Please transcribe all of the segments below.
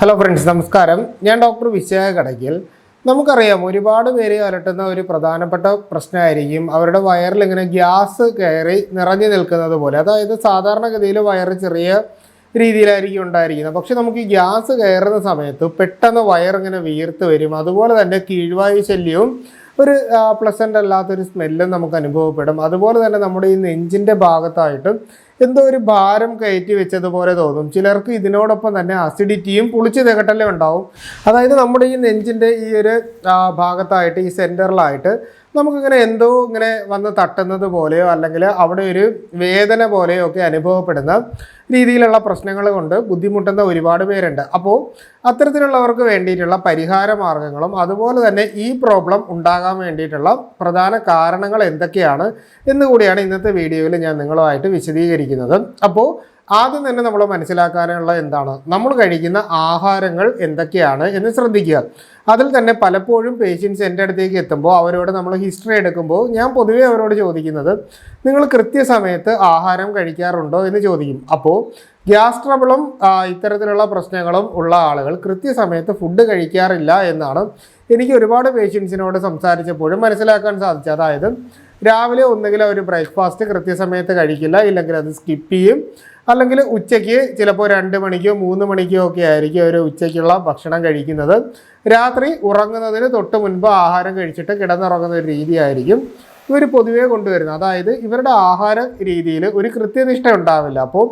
Hello friends നമസ്കാരം. ഞാൻ doctor വിശയ Kadakkal നമുക്കറിയാം ഒരുപാട് പേര് അലട്ടുന്ന ഒരു പ്രധാനപ്പെട്ട പ്രശ്നമായിരിക്കും. അവരുടെ വയറിൽ ഇങ്ങനെ ഗ്യാസ് കയറി നിറഞ്ഞു നിൽക്കുന്നത് പോലെ. അതായത് സാധാരണഗതിയിൽ വയറ് ചെറിയ രീതിയിലായിരിക്കും ഉണ്ടായിരിക്കുന്നത്. പക്ഷെ നമുക്ക് ഈ ഗ്യാസ് കയറുന്ന സമയത്ത് പെട്ടെന്ന് വയറിങ്ങനെ വീർത്ത് വരും. അതുപോലെ തന്നെ കീഴ്വായു ശല്യവും ഒരു പ്ലസന്റ് അല്ലാത്തൊരു സ്മെല്ലും നമുക്ക് അനുഭവപ്പെടും. അതുപോലെ തന്നെ നമ്മുടെ ഈ നെഞ്ചിന്റെ ഭാഗത്തായിട്ട് എന്തോ ഒരു ഭാരം കയറ്റി വെച്ചതുപോലെ തോന്നും. ചിലർക്ക് ഇതിനോടൊപ്പം തന്നെ അസിഡിറ്റിയും പുളിച്ചു തികട്ടലും ഉണ്ടാവും. അതായത് നമ്മുടെ ഈ നെഞ്ചിന്റെ ഈ ഒരു ഭാഗത്തായിട്ട് ഈ സെന്ററിലായിട്ട് നമുക്കിങ്ങനെ എന്തോ ഇങ്ങനെ വന്ന് തട്ടുന്നത് പോലെയോ അല്ലെങ്കിൽ അവിടെ ഒരു വേദന പോലെയോ ഒക്കെ അനുഭവപ്പെടുന്ന രീതിയിലുള്ള പ്രശ്നങ്ങൾ കൊണ്ട് ബുദ്ധിമുട്ടുന്ന ഒരുപാട് പേരുണ്ട്. അപ്പോൾ അത്തരത്തിലുള്ളവർക്ക് വേണ്ടിയിട്ടുള്ള പരിഹാര മാർഗങ്ങളും അതുപോലെ തന്നെ ഈ പ്രോബ്ലം ഉണ്ടാകാൻ വേണ്ടിയിട്ടുള്ള പ്രധാന കാരണങ്ങൾ എന്തൊക്കെയാണ് എന്നുകൂടിയാണ് ഇന്നത്തെ വീഡിയോയിൽ ഞാൻ നിങ്ങളുമായിട്ട് വിശദീകരിക്കുന്നത്. അപ്പോൾ ആദ്യം തന്നെ നമ്മൾ മനസ്സിലാക്കാനുള്ള എന്താണ്? നമ്മൾ കഴിക്കുന്ന ആഹാരങ്ങൾ എന്തൊക്കെയാണ് എന്ന് ശ്രദ്ധിക്കുക. അതിൽ തന്നെ പലപ്പോഴും പേഷ്യൻസ് എന്റെ അടുത്തേക്ക് എത്തുമ്പോൾ അവരോട് നമ്മൾ ഹിസ്റ്ററി എടുക്കുമ്പോൾ ഞാൻ പൊതുവേ അവരോട് ചോദിക്കുന്നത് നിങ്ങൾ കൃത്യസമയത്ത് ആഹാരം കഴിക്കാറുണ്ടോ? എന്ന് ചോദിക്കും. അപ്പോൾ ഗ്യാസ് ട്രബിളും ഇത്തരത്തിലുള്ള പ്രശ്നങ്ങളും ഉള്ള ആളുകൾ കൃത്യസമയത്ത് ഫുഡ് കഴിക്കാറില്ല എന്നാണ് എനിക്ക് ഒരുപാട് പേഷ്യൻസിനോട് സംസാരിച്ചപ്പോഴും മനസ്സിലാക്കാൻ സാധിച്ചത്. അതായത് രാവിലെ ഒന്നുകിൽ അവർ ബ്രേക്ക്ഫാസ്റ്റ് കൃത്യസമയത്ത് കഴിക്കില്ല ഇല്ലെങ്കിൽ അത് സ്കിപ്പ് ചെയ്യും. അല്ലെങ്കിൽ ഉച്ചയ്ക്ക് ചിലപ്പോൾ രണ്ട് മണിക്കോ മൂന്ന് മണിക്കോ ഒക്കെ ആയിരിക്കും അവർ ഉച്ചയ്ക്കുള്ള ഭക്ഷണം കഴിക്കുന്നത്. രാത്രി ഉറങ്ങുന്നതിന് തൊട്ട് മുൻപ് ആഹാരം കഴിച്ചിട്ട് കിടന്നുറങ്ങുന്ന ഒരു രീതിയായിരിക്കും ഇവർ പൊതുവേ കൊണ്ടുവരുന്നത്. അതായത് ഇവരുടെ ആഹാര രീതിയിൽ ഒരു കൃത്യനിഷ്ഠ ഉണ്ടാവില്ല. അപ്പോൾ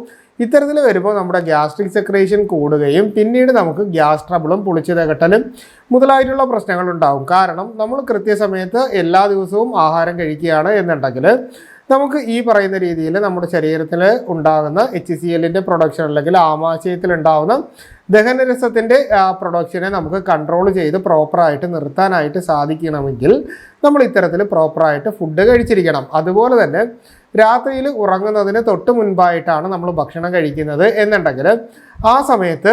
ഇത്തരത്തിൽ വരുമ്പോൾ നമ്മുടെ ഗ്യാസ്ട്രിക് സെക്രേഷൻ കൂടുകയും പിന്നീട് നമുക്ക് ഗ്യാസ് ട്രബിളും പുളിച്ചു തകട്ടലും മുതലായിട്ടുള്ള പ്രശ്നങ്ങൾ ഉണ്ടാകും കാരണം നമ്മൾ കൃത്യസമയത്ത് എല്ലാ ദിവസവും ആഹാരം കഴിക്കുകയാണ് എന്നുണ്ടെങ്കിൽ നമുക്ക് ഈ പറയുന്ന രീതിയിൽ നമ്മുടെ ശരീരത്തിൽ ഉണ്ടാകുന്ന എച്ച് സി എല്ലിന്റെ പ്രൊഡക്ഷൻ അല്ലെങ്കിൽ ആമാശയത്തിൽ ഉണ്ടാകുന്ന ദഹനരസത്തിന്റെ പ്രൊഡക്ഷനെ നമുക്ക് കൺട്രോൾ ചെയ്ത് പ്രോപ്പറായിട്ട് നിർത്താനായിട്ട് സാധിക്കണമെങ്കിൽ നമ്മൾ ഇത്തരത്തിൽ പ്രോപ്പറായിട്ട് ഫുഡ് കഴിച്ചിരിക്കണം. അതുപോലെ തന്നെ രാത്രിയിൽ ഉറങ്ങുന്നതിന് തൊട്ട് മുൻപായിട്ടാണ് നമ്മൾ ഭക്ഷണം കഴിക്കുന്നത് എന്നുണ്ടെങ്കിൽ ആ സമയത്ത്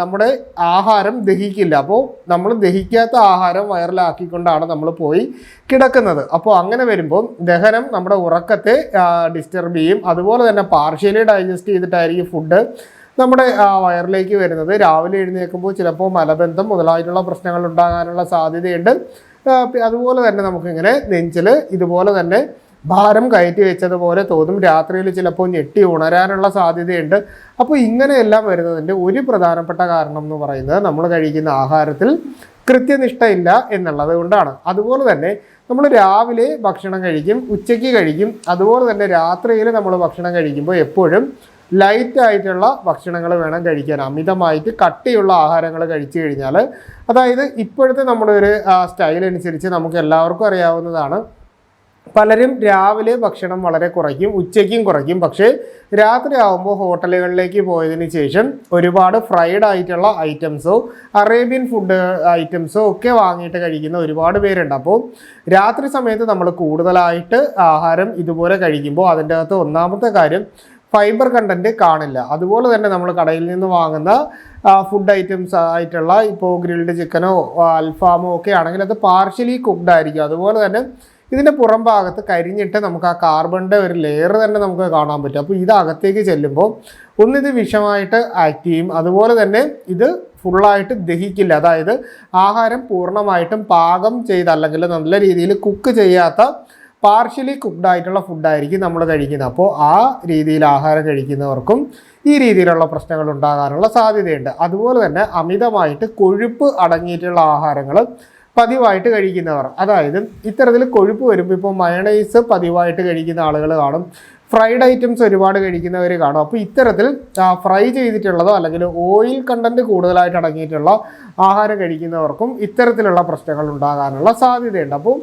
നമ്മുടെ ആഹാരം ദഹിക്കില്ല. അപ്പോൾ നമ്മൾ ദഹിക്കാത്ത ആഹാരം വയറിലാക്കിക്കൊണ്ടാണ് നമ്മൾ പോയി കിടക്കുന്നത്. അപ്പോൾ അങ്ങനെ വരുമ്പോൾ ദഹനം നമ്മുടെ ഉറക്കത്തെ ഡിസ്റ്റർബ് ചെയ്യും. അതുപോലെ തന്നെ പാർഷ്യലി ഡൈജസ്റ്റ് ചെയ്തിട്ടായിരിക്കും ഫുഡ് നമ്മുടെ വയറിലേക്ക് വരുന്നത്. രാവിലെ എഴുന്നേൽക്കുമ്പോൾ ചിലപ്പോൾ മലബന്ധം മുതലായിട്ടുള്ള പ്രശ്നങ്ങൾ ഉണ്ടാകാനുള്ള സാധ്യതയുണ്ട്. അതുപോലെ തന്നെ നമുക്കിങ്ങനെ നെഞ്ചിൽ ഇതുപോലെ തന്നെ ഭാരം കയറ്റി വെച്ചതുപോലെ തോന്നും. രാത്രിയിൽ ചിലപ്പോൾ ഞെട്ടി ഉണരാനുള്ള സാധ്യതയുണ്ട്. അപ്പോൾ ഇങ്ങനെയെല്ലാം വരുന്നതിന്റെ ഒരു പ്രധാനപ്പെട്ട കാരണം എന്ന് പറയുന്നത് നമ്മൾ കഴിക്കുന്ന ആഹാരത്തിൽ കൃത്യനിഷ്ഠയില്ല എന്നുള്ളത് കൊണ്ടാണ്. അതുപോലെ തന്നെ നമ്മൾ രാവിലെ ഭക്ഷണം കഴിക്കും ഉച്ചയ്ക്ക് കഴിക്കും. അതുപോലെ തന്നെ രാത്രിയിൽ നമ്മൾ ഭക്ഷണം കഴിക്കുമ്പോൾ എപ്പോഴും ലൈറ്റ് ആയിട്ടുള്ള ഭക്ഷണങ്ങൾ വേണം കഴിക്കാൻ. അമിതമായിട്ട് കട്ടിയുള്ള ആഹാരങ്ങൾ കഴിച്ചു കഴിഞ്ഞാൽ അതായത് ഇപ്പോഴത്തെ നമ്മുടെ ഒരു സ്റ്റൈൽ അനുസരിച്ച് നമുക്ക് എല്ലാവർക്കും അറിയാവുന്നതാണ്. പലരും രാവിലെ ഭക്ഷണം വളരെ കുറയ്ക്കും ഉച്ചയ്ക്കും കുറയ്ക്കും. പക്ഷേ രാത്രി ആകുമ്പോൾ ഹോട്ടലുകളിലേക്ക് പോയതിന് ശേഷം ഒരുപാട് ഫ്രൈഡ് ആയിട്ടുള്ള ഐറ്റംസോ അറേബ്യൻ ഫുഡ് ഐറ്റംസോ ഒക്കെ വാങ്ങിയിട്ട് കഴിക്കുന്ന ഒരുപാട് പേരുണ്ട്. അപ്പോൾ രാത്രി സമയത്ത് നമ്മൾ കൂടുതലായിട്ട് ആഹാരം ഇതുപോലെ കഴിക്കുമ്പോൾ അതിന്റെ അകത്ത് ഒന്നാമത്തെ കാര്യം ഫൈബർ കണ്ടന്റ് കാണില്ല. അതുപോലെ തന്നെ നമ്മൾ കടയിൽ നിന്ന് വാങ്ങുന്ന ഫുഡ് ഐറ്റംസ് ആയിട്ടുള്ള ഇപ്പോൾ ഗ്രിൽഡ് ചിക്കനോ അൽഫാമോ ഒക്കെ ആണെങ്കിൽ അത് പാർഷ്യലി കുക്ക്ഡ് ആയിരിക്കും. അതുപോലെ തന്നെ ഇതിന്റെ പുറം ഭാഗത്ത് കരിഞ്ഞിട്ട് നമുക്ക് ആ കാർബണിന്റെ ഒരു ലെയർ തന്നെ നമുക്ക് കാണാൻ പറ്റും. അപ്പോൾ ഇത് അകത്തേക്ക് ചെല്ലുമ്പോൾ ഒന്നിത് വിഷമായിട്ട് ആക്ട് ചെയ്യും. അതുപോലെ തന്നെ ഇത് ഫുള്ളായിട്ട് ദഹിക്കില്ല. അതായത് ആഹാരം പൂർണമായിട്ടും പാകം ചെയ്ത് അല്ലെങ്കിൽ നല്ല രീതിയിൽ കുക്ക് ചെയ്യാത്ത പാർഷ്യലി കുക്ക്ഡ് ആയിട്ടുള്ള ഫുഡായിരിക്കും നമ്മൾ കഴിക്കുന്നത്. അപ്പോൾ ആ രീതിയിൽ ആഹാരം കഴിക്കുന്നവർക്കും ഈ രീതിയിലുള്ള പ്രശ്നങ്ങൾ ഉണ്ടാകാനുള്ള സാധ്യതയുണ്ട്. അതുപോലെ തന്നെ അമിതമായിട്ട് കൊഴുപ്പ് അടങ്ങിയിട്ടുള്ള ആഹാരങ്ങൾ പതിവായിട്ട് കഴിക്കുന്നവർ അതായത് ഇത്തരത്തിൽ കൊഴുപ്പ് വരുമ്പോൾ ഇപ്പോൾ മയണൈസ് പതിവായിട്ട് കഴിക്കുന്ന ആളുകൾ കാണും ഫ്രൈഡ് ഐറ്റംസ് ഒരുപാട് കഴിക്കുന്നവർ കാണും. അപ്പോൾ ഇത്തരത്തിൽ ഫ്രൈ ചെയ്തിട്ടുള്ളതോ അല്ലെങ്കിൽ ഓയിൽ കണ്ടന്റ് കൂടുതലായിട്ട് അടങ്ങിയിട്ടുള്ള ആഹാരം കഴിക്കുന്നവർക്കും ഇത്തരത്തിലുള്ള പ്രശ്നങ്ങൾ ഉണ്ടാകാനുള്ള സാധ്യതയുണ്ട്. അപ്പോൾ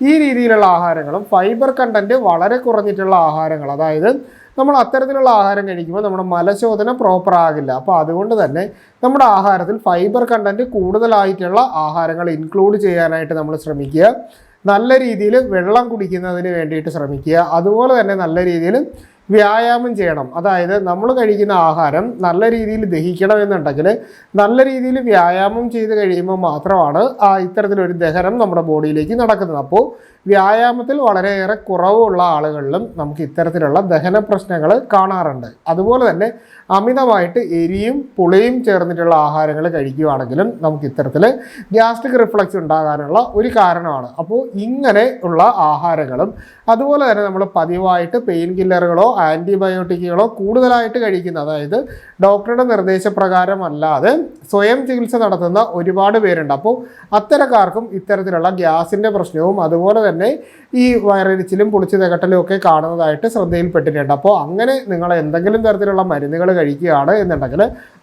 ഈ രീതിയിലുള്ള ആഹാരങ്ങളും ഫൈബർ കണ്ടന്റ് വളരെ കുറഞ്ഞിട്ടുള്ള ആഹാരങ്ങൾ. അതായത് നമ്മൾ അത്തരത്തിലുള്ള ആഹാരം കഴിക്കുമ്പോൾ നമ്മുടെ മലശോധന പ്രോപ്പർ ആകില്ല. അപ്പോൾ അതുകൊണ്ട് തന്നെ നമ്മുടെ ആഹാരത്തിൽ ഫൈബർ കണ്ടന്റ് കൂടുതലായിട്ടുള്ള ആഹാരങ്ങൾ ഇൻക്ലൂഡ് ചെയ്യാനായിട്ട് നമ്മൾ ശ്രമിക്കുക. നല്ല രീതിയിൽ വെള്ളം കുടിക്കുന്നതിന് വേണ്ടിയിട്ട് ശ്രമിക്കുക. അതുപോലെ തന്നെ നല്ല രീതിയിൽ വ്യായാമം ചെയ്യണം. അതായത് നമ്മൾ കഴിക്കുന്ന ആഹാരം നല്ല രീതിയിൽ ദഹിക്കണം എന്നുണ്ടെങ്കിൽ നല്ല രീതിയിൽ വ്യായാമം ചെയ്ത് കഴിയുമ്പോൾ മാത്രമാണ് ആ ഇത്തരത്തിലൊരു ദഹനം നമ്മുടെ ബോഡിയിലേക്ക് നടക്കുന്നത്. അപ്പോൾ വ്യായാമത്തിൽ വളരെയേറെ കുറവുള്ള ആളുകളിലും നമുക്ക് ഇത്തരത്തിലുള്ള ദഹന പ്രശ്നങ്ങൾ കാണാറുണ്ട്. അതുപോലെ തന്നെ അമിതമായിട്ട് എരിയും പുളിയും ചേർന്നിട്ടുള്ള ആഹാരങ്ങൾ കഴിക്കുകയാണെങ്കിലും നമുക്ക് ഇത്തരത്തിൽ ഗ്യാസ്ട്രിക് റിഫ്ലക്സ് ഉണ്ടാകാനുള്ള ഒരു കാരണമാണ്. അപ്പോൾ ഇങ്ങനെ ഉള്ള ആഹാരങ്ങളും അതുപോലെ തന്നെ നമ്മൾ പതിവായിട്ട് പെയിൻ കില്ലറുകളോ ആന്റിബയോട്ടിക്കുകളോ കൂടുതലായിട്ട് കഴിക്കുന്നത്. അതായത് ഡോക്ടറുടെ നിർദ്ദേശപ്രകാരം അല്ലാതെ സ്വയം ചികിത്സ നടത്തുന്ന ഒരുപാട് പേരുണ്ട്. അപ്പോൾ അത്തരക്കാർക്കും ഇത്തരത്തിലുള്ള ഗ്യാസിന്റെ പ്രശ്നവും അതുപോലെ തന്നെ ഈ വയറിരിച്ചിലും പുളിച്ചു തികട്ടലും ഒക്കെ കാണുന്നതായിട്ട് ശ്രദ്ധയിൽപ്പെട്ടിട്ടുണ്ട്. അപ്പോൾ അങ്ങനെ നിങ്ങൾ എന്തെങ്കിലും തരത്തിലുള്ള മരുന്നുകൾ കഴിക്കുകയാണ് എന്നുണ്ടെങ്കിൽ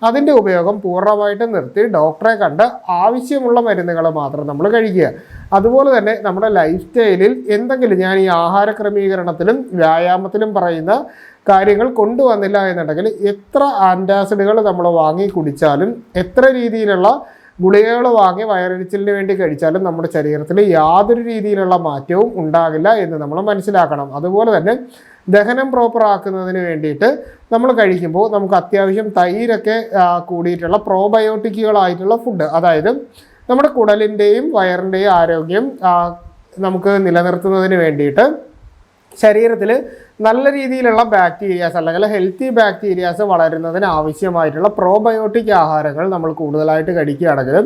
അതിന്റെ ഉപയോഗം പൂർണമായിട്ടും നിർത്തി ഡോക്ടറെ കണ്ട് ആവശ്യമുള്ള മരുന്നുകൾ മാത്രം നമ്മൾ കഴിക്കുക. അതുപോലെ തന്നെ നമ്മുടെ ലൈഫ് സ്റ്റൈലിൽ എന്തെങ്കിലും ഞാൻ ഈ ആഹാര ക്രമീകരണത്തിലും വ്യായാമത്തിലും പറയുന്ന കാര്യങ്ങൾ കൊണ്ടുവന്നില്ല എന്നുണ്ടെങ്കിൽ എത്ര ആന്റാസിഡുകൾ നമ്മൾ വാങ്ങി കുടിച്ചാലും എത്ര രീതിയിലുള്ള ഗുളികകൾ വാങ്ങി വയറിടിച്ചിലിന് വേണ്ടി കഴിച്ചാലും നമ്മുടെ ശരീരത്തിൽ യാതൊരു രീതിയിലുള്ള മാറ്റവും ഉണ്ടാകില്ല എന്ന് നമ്മൾ മനസ്സിലാക്കണം. അതുപോലെ തന്നെ ദഹനം പ്രോപ്പർ ആക്കുന്നതിന് വേണ്ടിയിട്ട് നമ്മൾ കഴിക്കുമ്പോൾ നമുക്ക് അത്യാവശ്യം തൈരൊക്കെ കൂടിയിട്ടുള്ള പ്രോബയോട്ടിക്കുകളായിട്ടുള്ള ഫുഡ് അതായത് നമ്മുടെ കുടലിന്റെയും വയറിന്റെയും ആരോഗ്യം നമുക്ക് നിലനിർത്തുന്നതിന് വേണ്ടിയിട്ട് ശരീരത്തിൽ നല്ല രീതിയിലുള്ള ബാക്ടീരിയാസ് അല്ലെങ്കിൽ ഹെൽത്തി ബാക്ടീരിയാസ് വളരുന്നതിന് ആവശ്യമായിട്ടുള്ള പ്രോബയോട്ടിക് ആഹാരങ്ങൾ നമ്മൾ കൂടുതലായിട്ട് കഴിക്കുകയാണെങ്കിൽ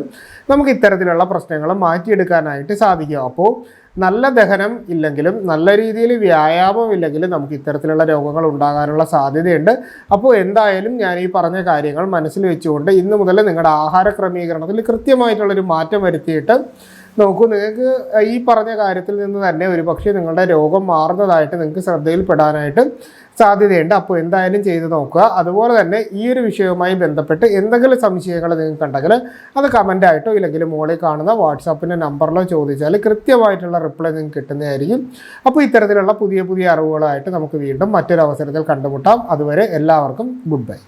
നമുക്ക് ഇത്തരത്തിലുള്ള പ്രശ്നങ്ങൾ മാറ്റിയെടുക്കാനായിട്ട് സാധിക്കും. അപ്പോൾ നല്ല ദഹനം ഇല്ലെങ്കിലും നല്ല രീതിയിൽ വ്യായാമം ഇല്ലെങ്കിലും നമുക്ക് ഇത്തരത്തിലുള്ള രോഗങ്ങൾ ഉണ്ടാകാനുള്ള സാധ്യതയുണ്ട്. അപ്പോൾ എന്തായാലും ഞാൻ ഈ പറഞ്ഞ കാര്യങ്ങൾ മനസ്സിൽ വെച്ചുകൊണ്ട് ഇന്ന് മുതൽ നിങ്ങളുടെ ആഹാര ക്രമീകരണത്തിൽ കൃത്യമായിട്ടുള്ളൊരു മാറ്റം വരുത്തിയിട്ട് നോക്കൂ നിങ്ങൾക്ക് ഈ പറഞ്ഞ കാര്യത്തിൽ നിന്ന് തന്നെ ഒരു പക്ഷേ നിങ്ങളുടെ രോഗം മാറുന്നതായിട്ട് നിങ്ങൾക്ക് ശ്രദ്ധയിൽപ്പെടാനായിട്ട് സാധ്യതയുണ്ട്. അപ്പോൾ എന്തായാലും ചെയ്ത് നോക്കുക. അതുപോലെ തന്നെ ഈ ഒരു വിഷയവുമായി ബന്ധപ്പെട്ട് എന്തെങ്കിലും സംശയങ്ങൾ നിങ്ങൾക്ക് ഉണ്ടെങ്കിൽ അത് കമന്റായിട്ടോ ഇല്ലെങ്കിൽ മുകളിൽ കാണുന്ന വാട്സാപ്പിന്റെ നമ്പറിലോ ചോദിച്ചാൽ കൃത്യമായിട്ടുള്ള റിപ്ലൈ നിങ്ങൾക്ക് കിട്ടുന്നതായിരിക്കും. അപ്പോൾ ഇത്തരത്തിലുള്ള പുതിയ പുതിയ അറിവുകളായിട്ട് നമുക്ക് വീണ്ടും മറ്റൊരു അവസരത്തിൽ കണ്ടുമുട്ടാം. അതുവരെ എല്ലാവർക്കും ഗുഡ് ബൈ